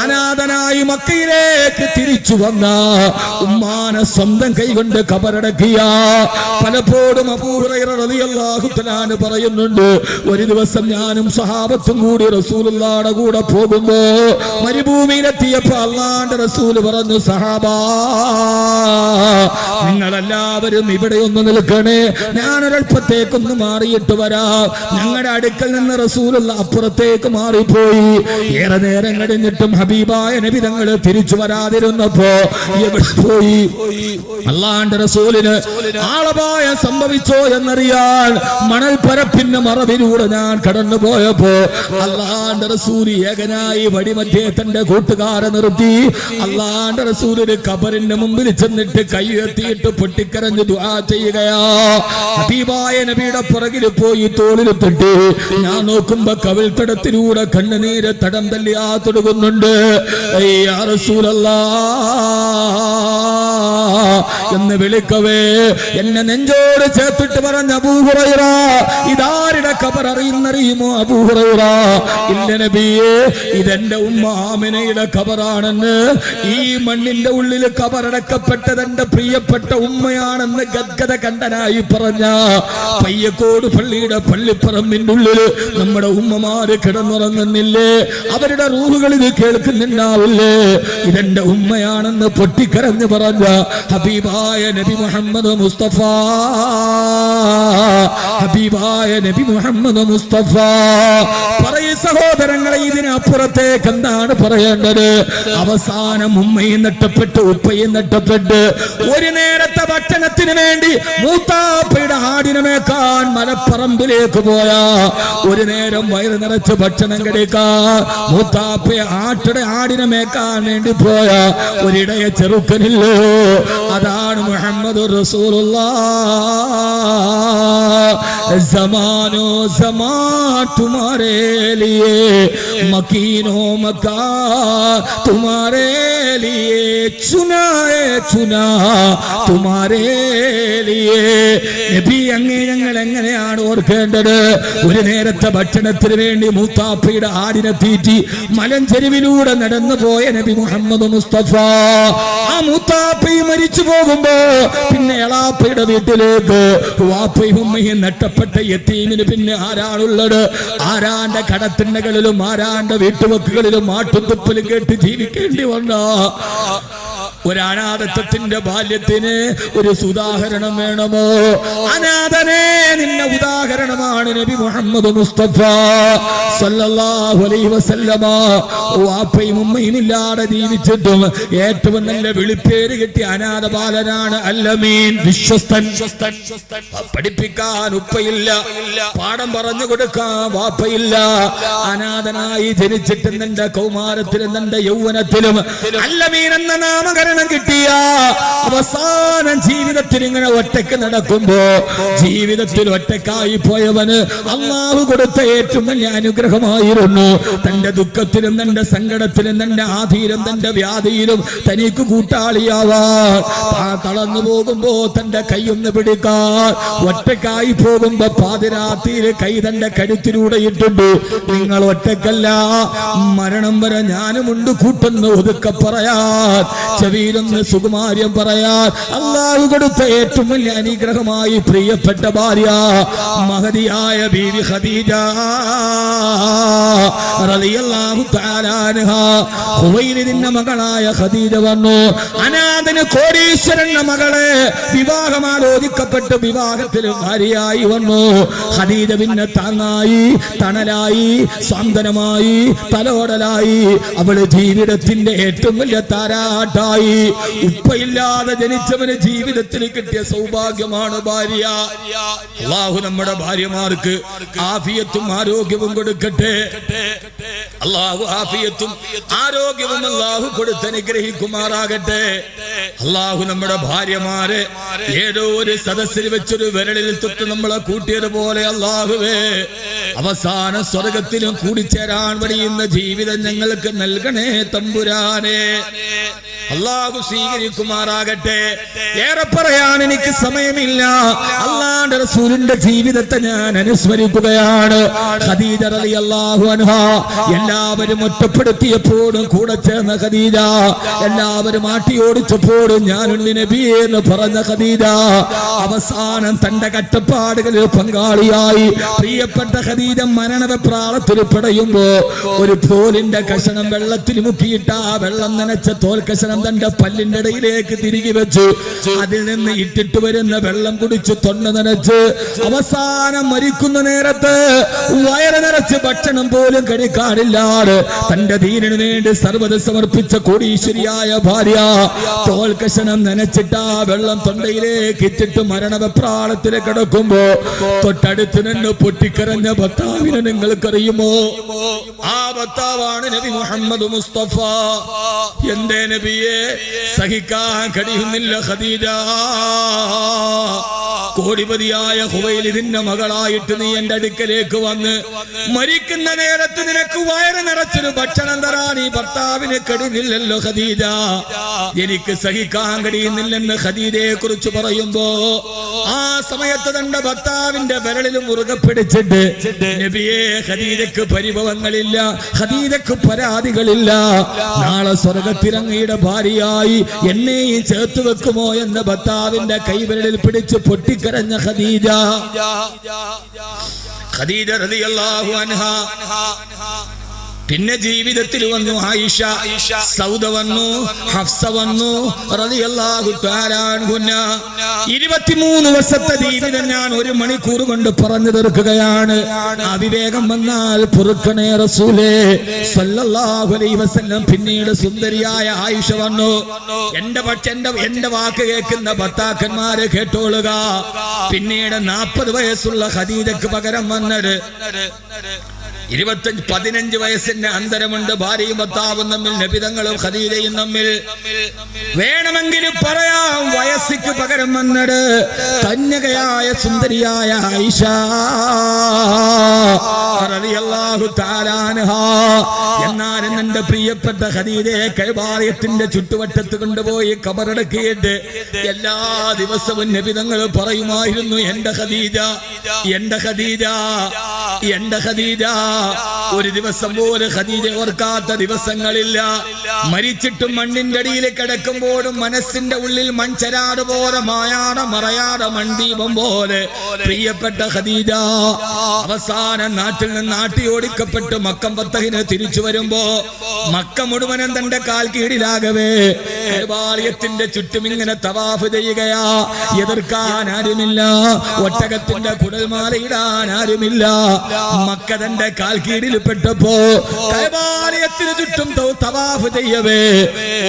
അനാഥനായി മക്കയിലേക്ക് തിരിച്ചു വന്ന ഉമ്മാനെ സ്വന്തം കൈകൊണ്ട് കബറടക്കിയ പലപ്പോഴും അപൂർവ പറയുന്നുണ്ട് ഒരു ദിവസം ഞാനും സഹാബത്തും കൂടി റസൂലുള്ളാടെ കൂടെ പോകുമ്പോ മരുഭൂമിയിലെത്തിയപ്പോ അള്ളാന്റെ റസൂൽ പറഞ്ഞു സഹാബാ നിങ്ങളെല്ലാവരും ഇവിടെ ഒന്ന് നിൽക്കണേ ഞാനൊരൽപ്പത്തേക്കൊന്ന് മാറിയിട്ട് വരാ. ഞങ്ങളുടെ അടുക്കൽ നിന്ന് റസൂലുള്ള അപ്പുറത്തേക്ക് മാറിപ്പോയി. ഏറെ നേരം കഴിഞ്ഞിട്ടും ഹബീബായ നബി തങ്ങൾ തിരിച്ചു വരാതിരുന്നപ്പോ പോയി? അല്ലാണ്ട് റസൂലിന് ആളപായം സംഭവിച്ചോ എന്നറിയാൻ മണൽ പരപ്പിന്റെ മറവിലൂടെ ഞാൻ കടന്നു പോയപ്പോ അല്ലാണ്ട് റസൂൽ ഏകനായി വടിമധ്യേ തന്റെ കൂട്ടുകാരെ നിർത്തി. അല്ലാണ്ട് റസൂലിന് കബറിന്റെ മുമ്പിൽ ചെന്നിട്ട് കൈ എത്തിയിട്ട് പൊട്ടിക്കരഞ്ഞ് ദുആ ചെയ്യുകയാ. ഹബീബായ നബിയുടെ പുറകിൽ പോയി തോളിൽ ഞാൻ നോക്കുമ്പോ കവിൾത്തടത്തിലൂടെ കണ്ണുനീര് തടം തല്ലിയാ എന്ന് വിളിക്കവേ എന്നെ നെഞ്ചോട് ചേർത്തിട്ട് പറഞ്ഞ ഇതാരുടെ കബർ അറിയുന്നറിയുമോ ഇല്ല ഇതെന്റെ കബറാണെന്ന് ഈ മണ്ണിന്റെ ഉള്ളിൽ കബറടക്കപ്പെട്ടത് എന്റെ പ്രിയപ്പെട്ട ഉമ്മയാണെന്ന് ഗദ്ഗത കണ്ടനായി പറഞ്ഞ പയ്യക്കോട് പള്ളിയുടെ പള്ളിപ്പറമ്പിന്റെ ഉള്ളിൽ നമ്മുടെ ഉമ്മമാര് കിടന്നുറങ്ങുന്നില്ലേ? അവരുടെ റൂഹുകൾ ഇത് കേൾക്കുന്നുണ്ടാവില്ലേ? ഇതെന്റെ ഉമ്മയാണെന്ന് പൊട്ടിക്കരഞ്ഞു പറഞ്ഞ ഹബീബായ നബി മുഹമ്മദ് മുസ്തഫ. ഹബീബായ നബി മുഹമ്മദ് മുസ്തഫ. പറയ സഹോദരങ്ങളെ ഇതിനപ്പുറത്തേക്ക് എന്താണ് പറയേണ്ടത്? അവസാനം ഉമ്മയും നട്ടപ്പെട്ട് ഉപ്പയും നട്ടപ്പെട്ട് ഒരു നേരത്തെ ഭക്ഷണത്തിന് വേണ്ടി മൂത്താപ്പയുടെ ആടിനമേക്കാൻ മലപ്പറമ്പിലേക്ക് പോയാ. ഒരു നേരം വയറ് നിറച്ച് ഭക്ഷണം കഴിക്കാൻ മൂത്താപ്പയെ ആട്ടയുടെ ആടിനമേക്കാൻ വേണ്ടി പോയ. ഒരിടയ ചെറുക്കനില്ലോ? അതാണ് മുഹമ്മദ് റസൂലുള്ള. जमानो जमा तुम्हारे लिए मकीनो मका तुम्हारे लिए चुना है चुना तुम्हारे लिए നബി അങ്ങേ ഞങ്ങൾ എങ്ങനെയാണ് ഓർക്കേണ്ടത് ഒരു നേരത്തെ ഭക്ഷണത്തിന് വേണ്ടി മൂത്താപ്പയുടെ ആടിനെ തീറ്റി മലഞ്ചെരുവിലൂടെ നടന്നു പോയ നബി മുഹമ്മദ് മുസ്തഫ ആ മൂത്താപ്പയും മരിച്ചു പോകുമ്പോ പിന്നെ എളാപ്പയുടെ വീട്ടിലേക്ക് ഉമ്മയും നട്ടപ്പെട്ട യത്തീമിന് പിന്നെ ആരാണുള്ളത്? ആരാന്റെ കടത്തിണ്ണകളിലും ആരാന്റെ വീട്ടുവക്കുകളിലും ആട്ടുതുപ്പലും കേട്ട് ജീവിക്കേണ്ടി വന്ന? ഒരു അനാഥത്വത്തിന്റെ ബാല്യത്തിന് ഒരു സുദാഹരണം വേണമോ? അനാഥനെ നിന്ന ഉദാഹരണമാണ് നബി മുഹമ്മദ് മുസ്തഫ. സല്ലല്ലാഹു അലൈഹി വസല്ലമ. വാപ്പയും ഉമ്മയും ഇല്ലാതെ ജീവിച്ചിട്ടും ഏറ്റവും നല്ല വിളിപ്പേര് കിട്ടിയ അനാഥ ബാലനാണ് അല്ലമീൻ. വിശ്വസ്തൻ. പഠിപ്പിക്കാൻ ഉപ്പയില്ല. പാഠം പറഞ്ഞു കൊടുക്കാൻ വാപ്പയില്ല. അനാഥനായി ജനിച്ചിട്ട് നിന്റെ കൗമാരത്തിലും നിന്റെ യൗവനത്തിലും അല്ലമീൻ എന്ന നാമകരണം മരണം കിട്ടിയ അവസാനം ജീവിതത്തിൽ ഇങ്ങനെ ഒറ്റയ്ക്ക് നടക്കുമ്പോ ജീവിതത്തിൽ ഒറ്റക്കായി പോയവന് അള്ളാഹു കൊടുത്ത ഏറ്റവും വലിയ അനുഗ്രഹമായിരുന്നു. തന്റെ ദുഃഖത്തിലും തന്റെ സങ്കടത്തിലും തന്റെ ആധീരം തന്റെ വ്യാധിയിലും തനിക്ക് കൂട്ടാളിയാവാ. തളർന്നു പോകുമ്പോ തന്റെ കൈയൊന്ന് പിടിക്കാൻ ഒറ്റക്കായി പോകുമ്പോ പാതിരാത്രിയിൽ കൈ തന്റെ കരുത്തിലൂടെ ഇട്ടുണ്ട് നിങ്ങൾ ഒറ്റക്കല്ല മരണം വരെ ഞാനുമുണ്ട് കൂട്ടെന്ന് ഒതുക്കെ പറയാൻ. ചെവിയിലൊന്ന് സുകുമാര്യം പറയാൻ അള്ളാഹു കൊടുത്ത ഏറ്റവും വലിയ അനുഗ്രഹമായി പ്രിയപ്പെട്ട ഭാര്യ മഹതിയായ ബീവി ഖദീജ റളിയല്ലാഹു തആല അൻഹ. മകളായ ഖദീജ വന്നു. അനാഥന് കോടീശ്വരന്റെ മകളെ വിവാഹം ആലോചിക്കപ്പെട്ട് വിവാഹത്തിൽ ഭാര്യയായി വന്നു. ഖദീജ പിന്നെ താങ്ങായി തണലായി സ്വന്തനമായി തലോടലായി. അവൾ ജീവിതത്തിന്റെ ഏറ്റവും വലിയ താരാട്ടായി ഉപ്പയില്ലാതെ ജനിച്ചവന് ജീവിതത്തിൽ കിട്ടിയ സൗഭാഗ്യമാണ് ഭാര്യ. അള്ളാഹു നമ്മുടെ ഭാര്യമാർക്ക് ആഫിയത്തും ആരോഗ്യവും കൊടുക്കട്ടെ. അള്ളാഹു ആഫിയത്തും ആരോഗ്യവും അള്ളാഹു കൊടുത്ത് അനുഗ്രഹിക്കുമാറാകട്ടെ. അള്ളാഹു നമ്മുടെ ഭാര്യമാരെ ഏതോ ഒരു സദസ്സിൽ വെച്ചൊരു വിരലിൽ തൊട്ട് നമ്മളെ കൂട്ടിയതുപോലെ അള്ളാഹുവേ അവസാന സ്വർഗത്തിലും കൂടിച്ചേരാൻ വഴിയുന്ന ജീവിതം ഞങ്ങൾക്ക് നൽകണേ തമ്പുരാനെ. അള്ളാഹു സ്വീകരിക്കുമാറാകട്ടെ. ഏറെ പറയാൻ എനിക്ക് സമയമില്ല. അള്ളാന്റെ റസൂലിന്റെ ജീവിതത്തെ ഞാൻ അനുസ്മരിക്കുകയാണ്. ഖദീജ റളിയല്ലാഹു അൻഹ എല്ലാവരും ഒറ്റപ്പെടുത്തിയപ്പോഴും കൂടെ ചേർന്ന ഖദീജ. എല്ലാവരും ആട്ടി ഓടിച്ചപ്പോഴും ഞാനുണ്ട് നബിയെ എന്ന് പറഞ്ഞ ഖദീജ. അവസാനം തന്റെ കട്ടപ്പാടുകളിൽ പങ്കാളിയായി പ്രിയപ്പെട്ട ഖദീജ മരണപ്രാളത്തിൽ പിടയുമ്പോ ഒരു തോലിന്റെ കഷണം വെള്ളത്തിൽ മുക്കിയിട്ട് ആ വെള്ളം നനച്ച തോൽ കഷണം തന്റെ പല്ലിന്റെ ഇടയിലേക്ക് തിരികെ വെച്ചു അതിൽ നിന്ന് ഇട്ടിട്ട് വരുന്ന വെള്ളം കുടിച്ച് തൊണ്ട നനച്ച് അവസാനം മരിക്കുന്ന നേരത്ത് വയറ് നിറച്ച് ഭക്ഷണം പോലും കഴിക്കാറില്ലാതെ തന്റെ ധീരന് വേണ്ടി സർവത സമർപ്പിച്ച കോടീശ്വരിയായ ഭാര്യ തോൽ കഷണം നനച്ചിട്ട് ആ വെള്ളം തൊണ്ടയിലേക്ക് ഇട്ടിട്ട് മരണവെപ്രാളത്തിൽ കിടക്കുമ്പോ തൊട്ടടുത്ത് നിന്ന് പൊട്ടിക്കരഞ്ഞ ഭർത്താവിനെ നിങ്ങൾക്കറിയുമോ? ആ ഭർത്താവാണ് നബി മുഹമ്മദ് മുസ്തഫ. എന്തേ നബിയെ? സഹിക്കാൻ കഴിയുന്നില്ല ഖദീജ. കോടിപതിയായ ഹുവൈലിദിന്റെ മകളായിട്ട് നീ എന്റെ അടുക്കലേക്ക് വന്ന് മരിക്കുന്ന നേരത്ത് നിനക്ക് വയറ് നിറച്ചൊരു ഭക്ഷണം തരാൻ ഈ ഭർത്താവിന് കഴിയുന്നില്ലല്ലോ ഖദീജ. എനിക്ക് സഹിക്കാൻ കഴിയുന്നില്ലെന്ന് ഖദീജയെ കുറിച്ച് പറയുമ്പോ ആ സമയത്ത് തന്റെ ഭർത്താവിന്റെ വിരളിൽ മുറുകെ പിടിച്ചിട്ട് നബിയെ ഖദീജക്ക് പരിഭവങ്ങളില്ല ഖദീജക്ക് പരാതികളില്ല. നാളെ സ്വർഗത്തിരങ്ങയുടെ ഭാര്യയായി എന്നെയും ചേർത്ത് വെക്കുമോ എന്ന് ഭർത്താവിന്റെ കൈവിരലിൽ പിടിച്ച് പൊട്ടിക്കരഞ്ഞ ഖദീജ ഖദീജ റളിയല്ലാഹു അൻഹ. പിന്നെ ജീവിതത്തിൽ വന്നു ആയിഷ. സൗദ വന്നു ഹഫ്സ വന്നു ഇരുപത്തിമൂന്ന് വർഷത്തെ ജീവിതം ഞാൻ ഒരു മണിക്കൂർ കൊണ്ട് പറഞ്ഞു തീർക്കുകയാണ്. അവിവേകം വന്നാൽ പൊറുക്കണേ റസൂലേ. വസല്ലം പിന്നീട് സുന്ദരിയായ ആയിഷ വന്നു. എന്റെ പക്ഷെ എന്റെ വാക്ക് കേൾക്കുന്ന ഭർത്താക്കന്മാരെ കേട്ടോളുക. പിന്നീട് നാൽപ്പത് വയസ്സുള്ള ഖദീജക്ക് പകരം വന്നത്. ഇരുപത്തഞ്ച് പതിനഞ്ച് വയസ്സിന്റെ അന്തരമുണ്ട് ഭാര്യയും ഭർത്താവും തമ്മിൽ നബിതങ്ങളും ഖദീജയും തമ്മിൽ. വേണമെങ്കിൽ പറയാം വയസ്സിക്ക് പകരം വന്നത് കന്യകയായ സുന്ദരിയായ അൻഹാ. എന്നാലും എന്റെ പ്രിയപ്പെട്ട ഖദീജയെ കൈബാലയത്തിന്റെ ചുറ്റുവട്ടത്ത് കൊണ്ടുപോയി കബറടക്കിയിട്ട് എല്ലാ ദിവസവും നബിതങ്ങൾ പറയുമായിരുന്നു എന്റെ ഖദീജ എന്റെ ഖദീജ എന്റെ ഖദീജ. ഒരു ദിവസം പോലും ഖദീജ ഓർക്കാത്ത ദിവസങ്ങളില്ല. മരിച്ചിട്ടും മണ്ണിന്റെ അടിയിൽ കിടക്കുമ്പോഴും മനസ്സിന്റെ ഉള്ളിൽ മൺചരാട് പോലെ മായാട മറയാട മൺദീപം പോലെ പ്രിയപ്പെട്ട ഖദീജ അവസാന നാട്ടിൽ നിന്ന് നാട്ടി ഓടിക്കപ്പെട്ട് മക്കം പത്തഹിന് തിരിച്ചു വരുമ്പോ മക്ക മുഴുവനും തന്റെ കാൽ കീഴിലാകവേ. ദേവാലയത്തിന്റെ ചുറ്റും ഇങ്ങനെ തവാഫ് ചെയ്യുകയാ. എതിർക്കാൻ ആരുമില്ല. ഒട്ടകത്തിന്റെ കുടൽമാലയിടാൻ ആരുമില്ല. മക്ക തന്റെ കാൽ കീഴിൽ പെട്ടപ്പോ കൈവാലയത്തിന് ചുറ്റും തവാഫ് ചെയ്യവേ.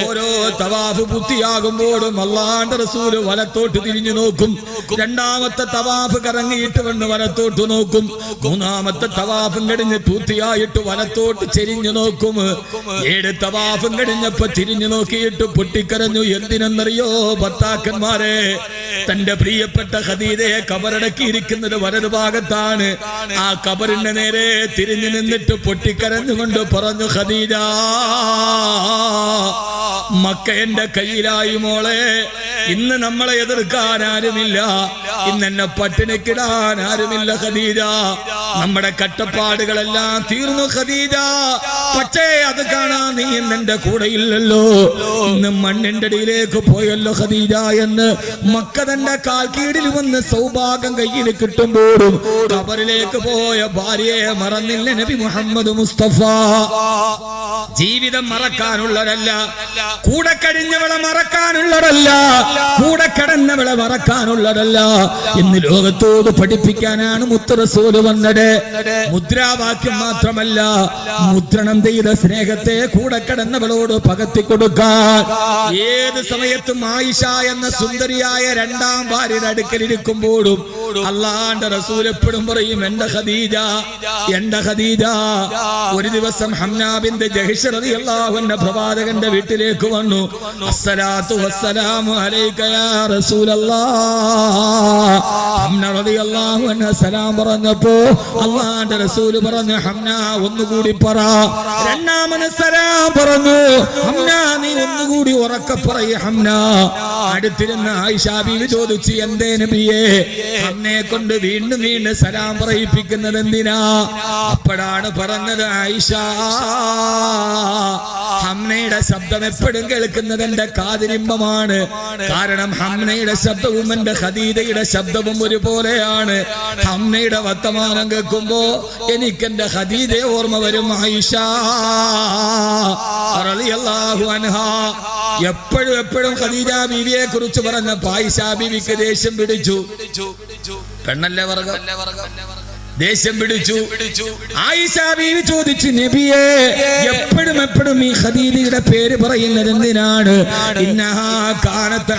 ഓരോ തവാഫ് പൂർത്തിയാകുമ്പോഴും അള്ളാണ്ട് റസൂൽ വലത്തോട്ട് തിരിഞ്ഞു നോക്കും. രണ്ടാമത്തെ തവാഫ് കറങ്ങിയിട്ട് വന്ന് വലത്തോട്ട് നോക്കും. മൂന്നാമത്തെ തവാഫും കഴിഞ്ഞ് പൂർത്തിയായിട്ട് വലത്തോട്ട് ചെരിഞ്ഞു നോക്കും. ഏഴ് തവാഫും കഴിഞ്ഞപ്പോ തിരിഞ്ഞു നോക്കിയിട്ട് പൊട്ടിക്കരഞ്ഞു എന്തിനെന്നറിയോ ഭർത്താക്കന്മാരെ തന്റെ പ്രിയപ്പെട്ട ഹദീദയെ കബറടക്കിയിരിക്കുന്നത് വലതുഭാഗത്താണ്. ആ കബറിന്റെ നേരെ തിരിഞ്ഞു നിന്നിട്ട് പൊട്ടിക്കരഞ്ഞുകൊണ്ട് പറഞ്ഞു ഖദീജ മക്ക എന്റെ കയ്യിലായി മോളെ. ഇന്ന് നമ്മളെ എതിർക്കാൻ ആരുമില്ല. ഇന്ന് എന്നെ പട്ടിണിക്കിടാൻ ആരുമില്ല ഖദീജ. നമ്മുടെ കട്ടപ്പാടുകളെല്ലാം തീർന്നു ഖദീജ. പക്ഷേ അത് കാണാൻ നീ ഇന്ന് എന്റെ കൂടെ ഇല്ലല്ലോ. ഇന്ന് മണ്ണിന്റെ അടിയിലേക്ക് പോയല്ലോ ഖദീജ എന്ന്. മക്ക തന്റെ കാൽ കീഴിൽ വന്ന് സൗഭാഗ്യം കയ്യിൽ കിട്ടുമ്പോഴും കബറിലേക്ക് പോയ ഭാര്യയെ മറന്നില്ല നബി മുഹമ്മദ് മുസ്തഫ. ജീവിതം മറക്കാനുള്ളവരല്ല കൂടെ കഴിഞ്ഞവളെ മറക്കാനുള്ളവരല്ല കൂടെ കിടന്നവളെ മറക്കാനുള്ളവരല്ല എന്ന് ലോകത്തോട് പഠിപ്പിക്കാനാണ് മുത്തറസൂൽ വന്നത്. മുദ്രാവാക്യം മാത്രമല്ല മുദ്രണം ചെയ്ത സ്നേഹത്തെ കൂടെ കിടന്നവളോട് പകത്തി കൊടുക്കാൻ. ഏത് സമയത്തും ആയിഷ എന്ന സുന്ദരിയായ രണ്ടാം ഭാര്യയുടെ അടുക്കലിരിക്കുമ്പോഴും അള്ളാന്റെ റസൂൽ എപ്പോഴും പറയും എന്റെ ഖദീജ എന്റെ ഖദീജ ഒരു ദിവസം ഹംനാബിന്റെ ജഹിഷറതി അള്ളാഹുവിന്റെ പ്രവാചകന്റെ വീട്ടിലേക്ക് വന്നു. അസ്സലാത്തു വസ്സലാമു അലൈക യാ റസൂലല്ലാഹ്. സലാം പറഞ്ഞപ്പോ അള്ളാന്റെ റസൂൽ പറഞ്ഞു ഹംന ഒന്നുകൂടി പറ. രണ്ടാമന് സലാം പറഞ്ഞു ഹംന നീ ഒന്നുകൂടി ഉറക്കെ പറയ ഹംന. അടുത്തിരുന്ന ആയിഷാ ബിവി ചോദിച്ചു എന്തേ നബിയെ ഹംനെ കൊണ്ട് വീണ്ടും വീണ്ടും സലാം പറയിപ്പിക്കുന്നത് എന്തിനാ? അപ്പോഴാണ് പറഞ്ഞത് ആയിഷ. ഹംനയുടെ ശബ്ദം എപ്പോഴും കേൾക്കുന്നത് എന്റെ കാതിരിമ്പമാണ്. കാരണം ഹംനയുടെ ശബ്ദവും എന്റെ ഖദീജയുടെ ശബ്ദവും ഒരുപോലെയാണ്. ഹംനയുടെ വർത്തമാനം കേൾക്കുമ്പോ എനിക്ക് എന്റെ ഖദീജയെ ഓർമ്മ വരും ആയിഷ. എപ്പോഴും എപ്പോഴും ഖദീജ ബീവിയെ കുറിച്ച് പറഞ്ഞ പായിഷ ബീവിക്ക് ദേഷ്യം പിടിച്ചു. പെണ്ണല്ലേ വർഗം? ദേഷ്യം പിടിച്ചു. ആയിഷാബീവി ചോദിച്ചു നബിയെ എപ്പോഴും എപ്പോഴും ഈ ഖദീജയുടെ പേര് പറയുന്നത് എന്തിനാണ്? കാനത്ത്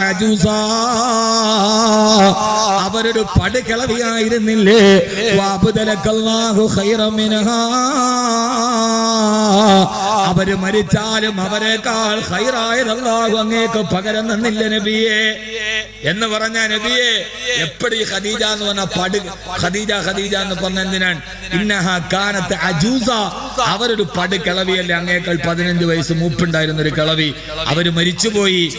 അവരൊരു പടുകിളവിയായിരുന്നില്ലേ? അവർ മരിച്ചാലും അവരെക്കാൾ ഹൈറായതല്ലാഹു അങ്ങേക്ക് പകരം തന്നില്ല നബിയെ. എന്ന് പറഞ്ഞ നബിയെ എപ്പോഴും ഖദീജ എന്ന് പറഞ്ഞ പടു ഖദീജ ഖദീജ എന്ന് എന്തിനാണ് ഇന്നഹ കാനത്ത് അജൂസ. അവരൊരു പട് കിളവിയല്ലേ? അങ്ങേക്കാൾ പതിനഞ്ച് വയസ്സ് മൂപ്പുണ്ടായിരുന്ന ഒരു കിളവി. അവർ മരിച്ചുപോയി.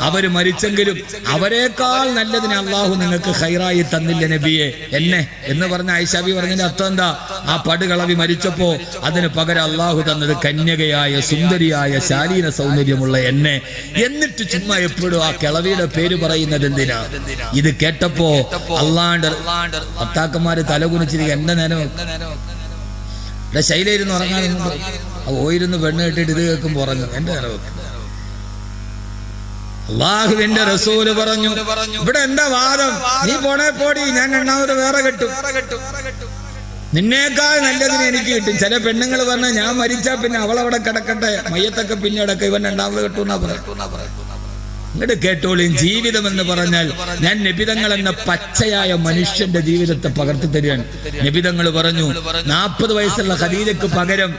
അവർ മരിച്ചെങ്കിലും അവരെക്കാൾ നല്ലതിനെ അള്ളാഹു നിങ്ങൾക്ക് ഹൈറായി തന്നില്ല നബിയെ. എന്നെ? എന്ന് പറഞ്ഞ ഐഷാബി പറഞ്ഞതിന്റെ അർത്ഥം എന്താ? ആ പടുകളവി മരിച്ചപ്പോ അതിന് പകരം അള്ളാഹു തന്നത് കന്യകയായ സുന്ദരിയായ ശാലീന സൗന്ദര്യമുള്ള എന്നെ. എന്നിട്ട് ചുമ്മാ എപ്പോഴും ആ കിളവിയുടെ പേര് പറയുന്നത് എന്തിനാ? ഇത് കേട്ടപ്പോ അള്ളാണ്ട് ഭർത്താക്കന്മാര് തലകുനിച്ചിരിക്കുക എന്റെ നേരം ഇവിടെ ശൈലയിരുന്ന് ഉറങ്ങാൻ ഓയിരുന്ന് പെണ്ണ് കെട്ടിട്ട് ഇത് കേൾക്കുമ്പോൾ ഉറങ്ങും. എന്റെ നേരം അള്ളാഹുവിന്റെ റസൂൽ പറഞ്ഞു ഇവിടെ എന്താ വാദം? നീ പോണേ പോടി ഞാൻ രണ്ടാമത് വേറെ കെട്ടും. നിന്നേക്കാൾ നല്ലതിന് എനിക്ക് കിട്ടും. ചില പെണ്ണുങ്ങൾ പറഞ്ഞ ഞാൻ മരിച്ചാ പിന്നെ അവളവിടെ കിടക്കട്ടെ മയ്യത്തൊക്കെ പിന്നെ അടക്കം ഇവൻ രണ്ടാമത് കെട്ടുന്നാ പറയാം ഇങ്ങോട്ട് കേട്ടോളിയും ജീവിതം എന്ന് പറഞ്ഞാൽ ഞാൻ നിബിതങ്ങൾ എന്ന പച്ചയായ മനുഷ്യന്റെ ജീവിതത്തെ പകർത്തി തരികയാണ് നിബിതങ്ങൾ പറഞ്ഞു നാൽപ്പത് വയസ്സുള്ള ഖദീജക്ക് പകരം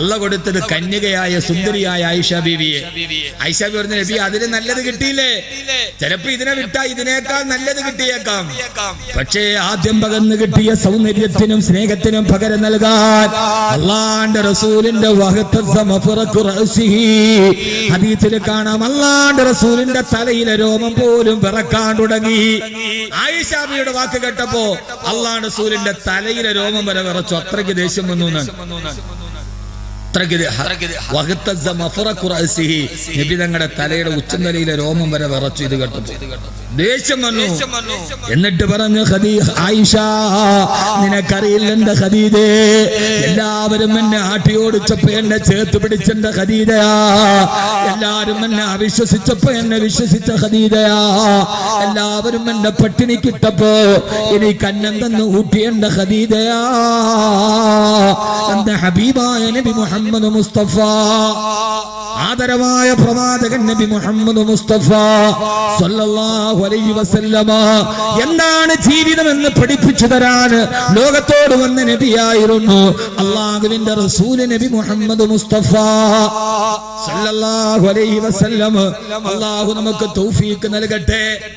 അല്ല കൊടുത്തത് കന്യകയായ സുന്ദരിയായ ആയിഷ ബീവിയെ. ആയിഷ ബി പറഞ്ഞു നബി അതിന് നല്ലത് കിട്ടിയില്ലേ? ചിലപ്പോ ഇതിനെ വിട്ടാ ഇതിനേക്കാൾ നല്ലത് കിട്ടിയേക്കാം. പക്ഷേ ആദ്യം പകർന്ന് കിട്ടിയ സൗന്ദര്യത്തിനും സ്നേഹത്തിനും പകരം നൽകാൻ അള്ളാന്റെ റസൂലിന്റെ കാണാം അള്ളാന്റെ റസൂലിന്റെ തലയിലെ രോമം പോലും വിറക്കാൻ തുടങ്ങി. ആയിഷാബിയുടെ വാക്ക് കേട്ടപ്പോ അള്ളാണ് സൂര്യന്റെ തലയിലെ രോമം വരെ വിറച്ചു. അത്രയ്ക്ക് ദേഷ്യം വന്നു നബി തങ്ങളുടെ തലയുടെ ഉച്ചനിലയിലെ രോമം വരെ വിറച്ചു ഇത് കേട്ടപ്പോ. ദേഷ്യം വന്നു. എന്നിട്ട് പറഞ്ഞു ആയിഷ നിനക്കറിയില്ല എന്റെ ഖദീജേ? എല്ലാവരും എന്നെ ആട്ടിയോടിച്ചപ്പോ എന്നെ ചേർത്ത് പിടിച്ചെന്റെ ഖദീജയാ? എല്ലാരും എന്നെ അവിശ്വസിച്ചപ്പോ എന്നെ വിശ്വസിച്ച ഖദീജയാ? എല്ലാവരും എന്നെ പട്ടിണിക്കിട്ടപ്പോ ഇനി കന്നം തന്ന് ഊട്ടി എന്റെ ഖദീജയാ? എന്റെ ഹബീബായ നബി മുഹമ്മദ് മുസ്തഫ. ആദരവായ പ്രവാചകൻ നബി മുഹമ്മദ് മുസ്തഫ സല്ലല്ലാഹു അലൈഹി വസല്ലമ. എന്താണ് ജീവിതം എന്ന് പഠിപ്പിച്ചു തരാൻ ലോകത്തോട് വന്ന നബിയായിരുന്നു അള്ളാഹുവിന്റെ റസൂൽ നബി മുഹമ്മദ് മുസ്തഫ സല്ലല്ലാഹു അലൈഹി വസല്ലമ. അള്ളാഹു നമുക്ക് തൗഫീക്ക് നൽകട്ടെ.